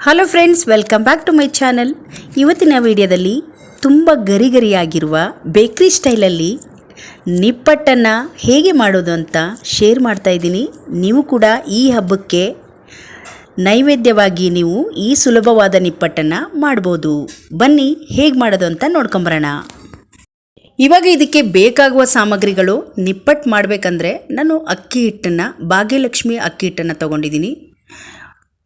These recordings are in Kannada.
Hello friends welcome back to my channel ಇವತ್ತಿನ ವಿಡಿಯೋದಲ್ಲಿ ತುಂಬ ಗರಿ ಗರಿಯಾಗಿರುವ ಬೇಕ್ರಿ ಸ್ಟೈಲಲ್ಲಿ ನಿಪ್ಪಟ್ಟನ್ನು ಹೇಗೆ ಮಾಡೋದು ಅಂತ ಶೇರ್ ಮಾಡ್ತಾ ಇದ್ದೀನಿ. ನೀವು ಕೂಡ ಈ ಹಬ್ಬಕ್ಕೆ ನೈವೇದ್ಯವಾಗಿ ನೀವು ಈ ಸುಲಭವಾದ ನಿಪ್ಪಟ್ಟನ್ನು ಮಾಡ್ಬೋದು. ಬನ್ನಿ ಹೇಗೆ ಮಾಡೋದು ಅಂತ ನೋಡ್ಕೊಂಬರೋಣ. ಇವಾಗ ಇದಕ್ಕೆ ಬೇಕಾಗುವ ಸಾಮಗ್ರಿಗಳು ನಿಪ್ಪಟ್ಟು ಮಾಡಬೇಕಂದ್ರೆ ನಾನು ಅಕ್ಕಿ ಹಿಟ್ಟನ್ನು, ಭಾಗ್ಯಲಕ್ಷ್ಮಿ ಅಕ್ಕಿ ಹಿಟ್ಟನ್ನು ತೊಗೊಂಡಿದ್ದೀನಿ.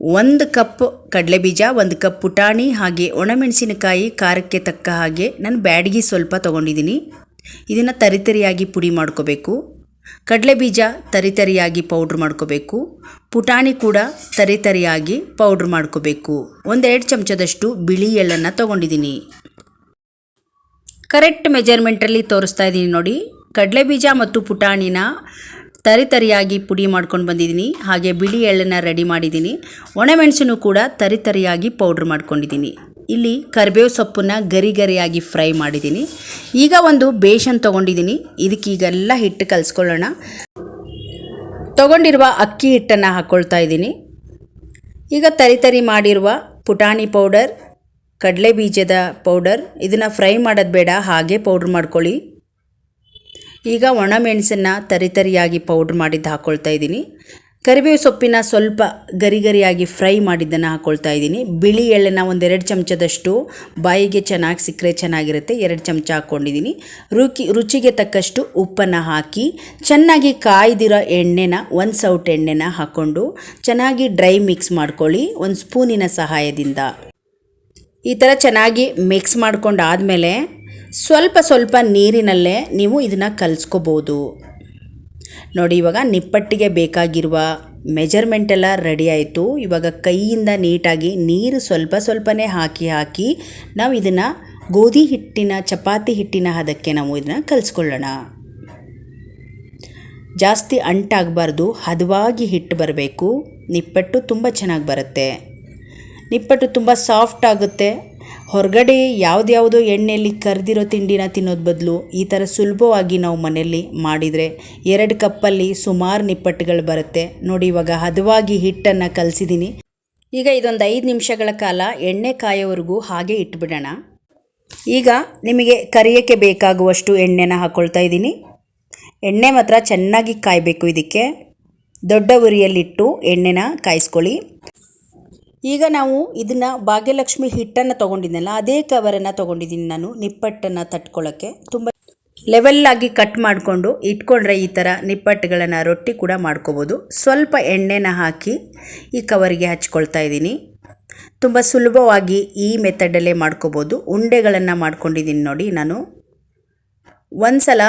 ಒಂದು ಕಪ್ ಕಡಲೆಬೀಜ, ಒಂದು ಕಪ್ ಪುಟಾಣಿ, ಹಾಗೆ ಒಣಮೆಣಸಿನಕಾಯಿ ಖಾರಕ್ಕೆ ತಕ್ಕ ಹಾಗೆ ನಾನು ಬ್ಯಾಡಗಿ ಸ್ವಲ್ಪ ತೊಗೊಂಡಿದ್ದೀನಿ. ಇದನ್ನು ತರಿತರಿಯಾಗಿ ಪುಡಿ ಮಾಡ್ಕೋಬೇಕು. ಕಡಲೆಬೀಜ ತರಿತರಿಯಾಗಿ ಪೌಡ್ರ್ ಮಾಡ್ಕೋಬೇಕು. ಪುಟಾಣಿ ಕೂಡ ತರಿತರಿಯಾಗಿ ಪೌಡ್ರ್ ಮಾಡ್ಕೋಬೇಕು. ಒಂದೆರಡು ಚಮಚದಷ್ಟು ಬಿಳಿ ಎಳ್ಳನ್ನು ತೊಗೊಂಡಿದ್ದೀನಿ. ಕರೆಕ್ಟ್ ಮೆಜರ್ಮೆಂಟಲ್ಲಿ ತೋರಿಸ್ತಾ ಇದ್ದೀನಿ ನೋಡಿ. ಕಡಲೆಬೀಜ ಮತ್ತು ಪುಟಾಣಿನ ತರಿತರಿಯಾಗಿ ಪುಡಿ ಮಾಡ್ಕೊಂಡು ಬಂದಿದ್ದೀನಿ. ಹಾಗೆ ಬಿಳಿ ಎಳ್ಳನ್ನು ರೆಡಿ ಮಾಡಿದ್ದೀನಿ. ಒಣಮೆಣಸನ್ನು ಕೂಡ ತರಿತರಿಯಾಗಿ ಪೌಡ್ರ್ ಮಾಡ್ಕೊಂಡಿದ್ದೀನಿ. ಇಲ್ಲಿ ಕರಿಬೇವು ಸೊಪ್ಪನ್ನು ಗರಿ ಗರಿಯಾಗಿ ಫ್ರೈ ಮಾಡಿದ್ದೀನಿ. ಈಗ ಒಂದು ಬೇಷನ್ ತೊಗೊಂಡಿದ್ದೀನಿ. ಇದಕ್ಕೀಗೆಲ್ಲ ಹಿಟ್ಟು ಕಲಿಸ್ಕೊಳ್ಳೋಣ. ತೊಗೊಂಡಿರುವ ಅಕ್ಕಿ ಹಿಟ್ಟನ್ನು ಹಾಕ್ಕೊಳ್ತಾ ಇದ್ದೀನಿ. ಈಗ ತರಿತರಿ ಮಾಡಿರುವ ಪುಟಾಣಿ ಪೌಡರ್ ಕಡಲೆ ಬೀಜದ ಪೌಡರ್ ಇದನ್ನು ಫ್ರೈ ಮಾಡೋದು ಬೇಡ, ಹಾಗೆ ಪೌಡ್ರ್ ಮಾಡ್ಕೊಳ್ಳಿ. ಈಗ ಒಣಮೆಣಸನ್ನು ತರಿತರಿಯಾಗಿ ಪೌಡ್ರ್ ಮಾಡಿದ್ದು ಹಾಕ್ಕೊಳ್ತಾ ಇದ್ದೀನಿ. ಕರಿಬೇವು ಸೊಪ್ಪಿನ ಸ್ವಲ್ಪ ಗರಿ ಗರಿಯಾಗಿ ಫ್ರೈ ಮಾಡಿದ್ದನ್ನು ಹಾಕ್ಕೊಳ್ತಾ ಇದ್ದೀನಿ. ಬಿಳಿ ಎಳ್ಳೆನ ಒಂದೆರಡು ಚಮಚದಷ್ಟು, ಬಾಯಿಗೆ ಚೆನ್ನಾಗಿ ಸಿಕ್ಕರೆ ಚೆನ್ನಾಗಿರುತ್ತೆ, ಎರಡು ಚಮಚ ಹಾಕ್ಕೊಂಡಿದ್ದೀನಿ ರುಚಿ ರುಚಿಗೆ ತಕ್ಕಷ್ಟು ಉಪ್ಪನ್ನು ಹಾಕಿ, ಚೆನ್ನಾಗಿ ಕಾಯ್ದಿರೋ ಎಣ್ಣೆನ ಒಂದು ಸೌಟ್ ಎಣ್ಣೆನ ಹಾಕ್ಕೊಂಡು ಚೆನ್ನಾಗಿ ಡ್ರೈ ಮಿಕ್ಸ್ ಮಾಡ್ಕೊಳ್ಳಿ, ಒಂದು ಸ್ಪೂನಿನ ಸಹಾಯದಿಂದ. ಈ ಥರ ಚೆನ್ನಾಗಿ ಮಿಕ್ಸ್ ಮಾಡ್ಕೊಂಡು ಆದಮೇಲೆ ಸ್ವಲ್ಪ ಸ್ವಲ್ಪ ನೀರಿನಲ್ಲೇ ನೀವು ಇದನ್ನು ಕಲಿಸ್ಕೋಬೋದು. ನೋಡಿ, ಇವಾಗ ನಿಪ್ಪಟ್ಟಿಗೆ ಬೇಕಾಗಿರುವ ಮೆಜರ್ಮೆಂಟ್ ಎಲ್ಲ ರೆಡಿ ಆಯಿತು. ಇವಾಗ ಕೈಯಿಂದ ನೀಟಾಗಿ ನೀರು ಸ್ವಲ್ಪ ಸ್ವಲ್ಪನೇ ಹಾಕಿ ಹಾಕಿ ನಾವು ಇದನ್ನು ಗೋಧಿ ಹಿಟ್ಟಿನ, ಚಪಾತಿ ಹಿಟ್ಟಿನ ಹದಕ್ಕೆ ನಾವು ಇದನ್ನು ಕಲಿಸ್ಕೊಳ್ಳೋಣ. ಜಾಸ್ತಿ ಅಂಟಾಗಬಾರ್ದು, ಹದವಾಗಿ ಹಿಟ್ಟು ಬರಬೇಕು. ನಿಪ್ಪಟ್ಟು ತುಂಬ ಚೆನ್ನಾಗಿ ಬರುತ್ತೆ. ನಿಪ್ಪಟ್ಟು ತುಂಬ ಸಾಫ್ಟ್ ಆಗುತ್ತೆ. ಹೊರಗಡೆ ಯಾವುದ್ಯಾವುದೋ ಎಣ್ಣೆಯಲ್ಲಿ ಕರೆದಿರೋ ತಿಂಡಿನ ತಿನ್ನೋದು ಬದಲು ಈ ಥರ ಸುಲಭವಾಗಿ ನಾವು ಮನೆಯಲ್ಲಿ ಮಾಡಿದರೆ ಎರಡು ಕಪ್ಪಲ್ಲಿ ಸುಮಾರು ನಿಪ್ಪಟ್ಟುಗಳು ಬರುತ್ತೆ. ನೋಡಿ, ಇವಾಗ ಹದವಾಗಿ ಹಿಟ್ಟನ್ನು ಕಲಸಿದ್ದೀನಿ ಈಗ ಇದೊಂದು ಐದು ನಿಮಿಷಗಳ ಕಾಲ ಎಣ್ಣೆ ಕಾಯೋವರೆಗೂ ಹಾಗೆ ಇಟ್ಬಿಡೋಣ. ಈಗ ನಿಮಗೆ ಕರಿಯೋಕ್ಕೆ ಬೇಕಾಗುವಷ್ಟು ಎಣ್ಣೆನ ಹಾಕ್ಕೊಳ್ತಾ ಇದ್ದೀನಿ. ಎಣ್ಣೆ ಮಾತ್ರ ಚೆನ್ನಾಗಿ ಕಾಯಬೇಕು ಇದಕ್ಕೆ. ದೊಡ್ಡ ಉರಿಯಲ್ಲಿಟ್ಟು ಎಣ್ಣೆನ ಕಾಯಿಸ್ಕೊಳ್ಳಿ. ಈಗ ನಾವು ಇದನ್ನು ಭಾಗ್ಯಲಕ್ಷ್ಮಿ ಹಿಟ್ಟನ್ನು ತೊಗೊಂಡಿದ್ನಲ್ಲ, ಅದೇ ಕವರನ್ನು ತೊಗೊಂಡಿದ್ದೀನಿ ನಾನು, ನಿಪ್ಪಟ್ಟನ್ನು ತಟ್ಕೊಳ್ಳೋಕ್ಕೆ ತುಂಬ ಲೆವೆಲ್ಲಾಗಿ ಕಟ್ ಮಾಡಿಕೊಂಡು ಇಟ್ಕೊಂಡ್ರೆ ಈ ಥರ ನಿಪ್ಪಟ್ಟುಗಳನ್ನು ರೊಟ್ಟಿ ಕೂಡ ಮಾಡ್ಕೋಬೋದು. ಸ್ವಲ್ಪ ಎಣ್ಣೆನ ಹಾಕಿ ಈ ಕವರಿಗೆ ಹಚ್ಕೊಳ್ತಾ ಇದ್ದೀನಿ. ತುಂಬ ಸುಲಭವಾಗಿ ಈ ಮೆಥಡಲ್ಲೇ ಮಾಡ್ಕೋಬೋದು. ಉಂಡೆಗಳನ್ನು ಮಾಡ್ಕೊಂಡಿದ್ದೀನಿ ನೋಡಿ ನಾನು. ಒಂದು ಸಲ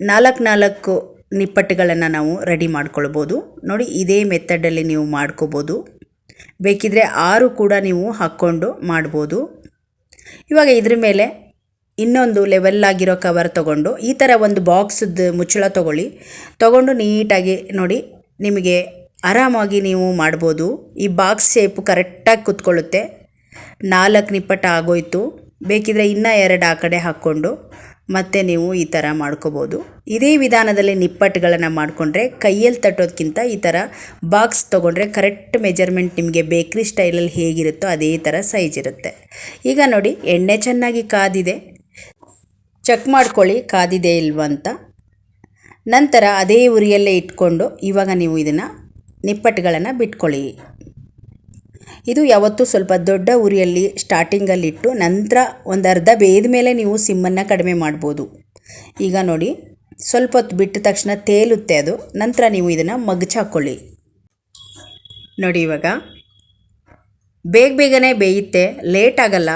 ನಾಲ್ಕು ನಾಲ್ಕು ನಿಪ್ಪಟ್ಟುಗಳನ್ನು ನಾವು ರೆಡಿ ಮಾಡ್ಕೊಳ್ಬೋದು. ನೋಡಿ ಇದೇ ಮೆಥಡಲ್ಲಿ ನೀವು ಮಾಡ್ಕೋಬೋದು. ಬೇಕಿದ್ರೆ ಆರು ಕೂಡ ನೀವು ಹಾಕ್ಕೊಂಡು ಮಾಡ್ಬೋದು. ಇವಾಗ ಇದ್ರ ಮೇಲೆ ಇನ್ನೊಂದು ಲೆವೆಲ್ಲಾಗಿರೋ ಕವರ್ ತೊಗೊಂಡು ಈ ಥರ ಒಂದು ಬಾಕ್ಸದ್ದು ಮುಚ್ಚಳ ತೊಗೊಳ್ಳಿ. ತೊಗೊಂಡು ನೀಟಾಗಿ ನೋಡಿ ನಿಮಗೆ ಆರಾಮಾಗಿ ನೀವು ಮಾಡ್ಬೋದು. ಈ ಬಾಕ್ಸ್ ಶೇಪ್ ಕರೆಕ್ಟಾಗಿ ಕೂತ್ಕೊಳ್ಳುತ್ತೆ. ನಾಲ್ಕು ನಿಪ್ಪಟ್ಟು ಆಗೋಯ್ತು. ಬೇಕಿದ್ರೆ ಇನ್ನೂ ಎರಡು ಆ ಕಡೆ ಹಾಕ್ಕೊಂಡು ಮತ್ತೆ ನೀವು ಈ ಥರ ಮಾಡ್ಕೋಬೋದು. ಇದೇ ವಿಧಾನದಲ್ಲಿ ನಿಪ್ಪಟ್ಟುಗಳನ್ನು ಮಾಡಿಕೊಂಡ್ರೆ ಕೈಯಲ್ಲಿ ತಟ್ಟೋದಕ್ಕಿಂತ ಈ ಥರ ಬಾಕ್ಸ್ ತೊಗೊಂಡ್ರೆ ಕರೆಕ್ಟ್ ಮೆಜರ್ಮೆಂಟ್ ನಿಮಗೆ ಬೇಕ್ರಿ ಸ್ಟೈಲಲ್ಲಿ ಹೇಗಿರುತ್ತೋ ಅದೇ ಥರ ಸೈಜ್ ಇರುತ್ತೆ. ಈಗ ನೋಡಿ, ಎಣ್ಣೆ ಚೆನ್ನಾಗಿ ಕಾದಿದೆ. ಚೆಕ್ ಮಾಡ್ಕೊಳ್ಳಿ, ಕಾದಿದೆ ಇಲ್ವಂತ ನಂತರ ಅದೇ ಉರಿಯಲ್ಲೇ ಇಟ್ಕೊಂಡು ಇವಾಗ ನೀವು ಇದನ್ನು ನಿಪ್ಪಟ್ಟುಗಳನ್ನು ಬಿಟ್ಕೊಳ್ಳಿ. ಇದು ಯಾವತ್ತೂ ಸ್ವಲ್ಪ ದೊಡ್ಡ ಉರಿಯಲ್ಲಿ ಸ್ಟಾರ್ಟಿಂಗಲ್ಲಿಟ್ಟು ನಂತರ ಒಂದು ಅರ್ಧ ಬೇಯ್ದ ಮೇಲೆ ನೀವು ಸಿಮ್ಮನ್ನು ಕಡಿಮೆ ಮಾಡ್ಬೋದು. ಈಗ ನೋಡಿ, ಸ್ವಲ್ಪ ಹೊತ್ತು ಬಿಟ್ಟ ತಕ್ಷಣ ತೇಲುತ್ತೆ ಅದು, ನಂತರ ನೀವು ಇದನ್ನು ಮಗ್ಚ್ ಹಾಕ್ಕೊಳ್ಳಿ ನೋಡಿ ಇವಾಗ, ಬೇಗ ಬೇಗನೆ ಬೇಯುತ್ತೆ ಲೇಟ್ ಆಗಲ್ಲ.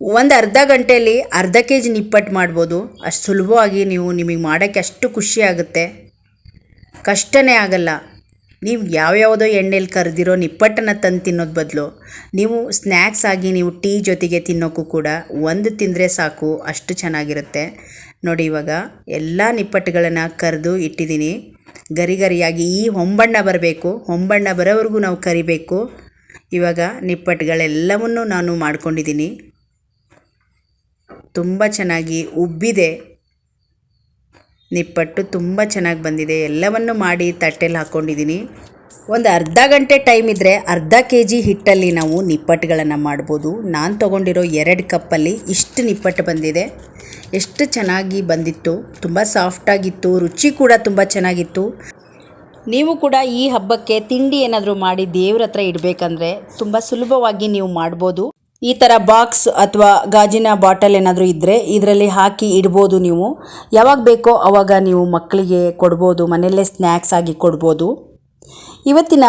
ಒಂದು ಅರ್ಧ ಗಂಟೆಯಲ್ಲಿ ಅರ್ಧ ಕೆ ಜಿ ನಿಪ್ಪಟ್ಟು ಮಾಡ್ಬೋದು. ಅಷ್ಟು ಸುಲಭವಾಗಿ ನೀವು ನಿಮಗೆ ಮಾಡೋಕ್ಕೆ ಅಷ್ಟು ಖುಷಿ ಆಗುತ್ತೆ. ಕಷ್ಟನೇ ಆಗಲ್ಲ. ನೀವು ಯಾವ್ಯಾವುದೋ ಎಣ್ಣೆಲಿ ಕರೆದಿರೋ ನಿಪ್ಪಟ್ಟನ್ನು ತಂದು ತಿನ್ನೋದು ಬದಲು, ನೀವು ಸ್ನ್ಯಾಕ್ಸ್ ಆಗಿ ನೀವು ಟೀ ಜೊತೆಗೆ ತಿನ್ನೋಕ್ಕೂ ಕೂಡ ಒಂದು ತಿಂದರೆ ಸಾಕು, ಅಷ್ಟು ಚೆನ್ನಾಗಿರುತ್ತೆ. ನೋಡಿ ಇವಾಗ ಎಲ್ಲ ನಿಪ್ಪಟ್ಟುಗಳನ್ನು ಕರೆದು ಇಟ್ಟಿದ್ದೀನಿ. ಗರಿ ಗರಿಯಾಗಿ ಈ ಹೊಂಬಣ್ಣ ಬರಬೇಕು, ಹೊಂಬಣ್ಣ ಬರೋವರೆಗೂ ನಾವು ಕರಿಬೇಕು. ಇವಾಗ ನಿಪ್ಪಟ್ಟುಗಳೆಲ್ಲವನ್ನೂ ನಾನು ಮಾಡ್ಕೊಂಡಿದ್ದೀನಿ. ತುಂಬ ಚೆನ್ನಾಗಿ ಉಬ್ಬಿದೆ. ನಿಪ್ಪಟ್ಟು ತುಂಬ ಚೆನ್ನಾಗಿ ಬಂದಿದೆ. ಎಲ್ಲವನ್ನು ಮಾಡಿ ತಟ್ಟೆಲಿ ಹಾಕ್ಕೊಂಡಿದ್ದೀನಿ ಒಂದು ಅರ್ಧ ಗಂಟೆ ಟೈಮ್ ಇದ್ದರೆ ಅರ್ಧ ಕೆ ಜಿ ಹಿಟ್ಟಲ್ಲಿ ನಾವು ನಿಪ್ಪಟ್ಟುಗಳನ್ನು ಮಾಡ್ಬೋದು. ನಾನು ತೊಗೊಂಡಿರೋ ಎರಡು ಕಪ್ಪಲ್ಲಿ ಇಷ್ಟು ನಿಪ್ಪಟ್ಟು ಬಂದಿದೆ. ಎಷ್ಟು ಚೆನ್ನಾಗಿ ಬಂದಿತ್ತು. ತುಂಬ ಸಾಫ್ಟಾಗಿತ್ತು ರುಚಿ ಕೂಡ ತುಂಬ ಚೆನ್ನಾಗಿತ್ತು. ನೀವು ಕೂಡ ಈ ಹಬ್ಬಕ್ಕೆ ತಿಂಡಿ ಏನಾದರೂ ಮಾಡಿ ದೇವ್ರ ಹತ್ರ ಇಡಬೇಕಂದ್ರೆ ತುಂಬ ಸುಲಭವಾಗಿ ನೀವು ಮಾಡ್ಬೋದು. ಈ ಥರ ಬಾಕ್ಸ್ ಅಥವಾ ಗಾಜಿನ ಬಾಟಲ್ ಏನಾದರೂ ಇದ್ದರೆ ಇದರಲ್ಲಿ ಹಾಕಿ ಇಡ್ಬೋದು ನೀವು. ಯಾವಾಗ ಬೇಕೋ ಆವಾಗ ನೀವು ಮಕ್ಕಳಿಗೆ ಕೊಡ್ಬೋದು, ಮನೆಯಲ್ಲೇ ಸ್ನ್ಯಾಕ್ಸ್ ಆಗಿ ಕೊಡ್ಬೋದು. ಇವತ್ತಿನ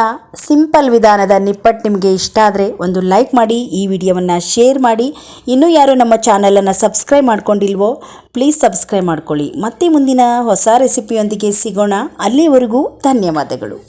ಸಿಂಪಲ್ ವಿಧಾನದ ನಿಪ್ಪಟ್ಟು ನಿಮಗೆ ಇಷ್ಟ ಆದರೆ ಒಂದು ಲೈಕ್ ಮಾಡಿ, ಈ ವಿಡಿಯೋವನ್ನು ಶೇರ್ ಮಾಡಿ. ಇನ್ನೂ ಯಾರು ನಮ್ಮ ಚಾನಲನ್ನು ಸಬ್ಸ್ಕ್ರೈಬ್ ಮಾಡ್ಕೊಂಡಿಲ್ವೋ, ಪ್ಲೀಸ್ ಸಬ್ಸ್ಕ್ರೈಬ್ ಮಾಡ್ಕೊಳ್ಳಿ. ಮತ್ತೆ ಮುಂದಿನ ಹೊಸ ರೆಸಿಪಿಯೊಂದಿಗೆ ಸಿಗೋಣ. ಅಲ್ಲಿವರೆಗೂ ಧನ್ಯವಾದಗಳು.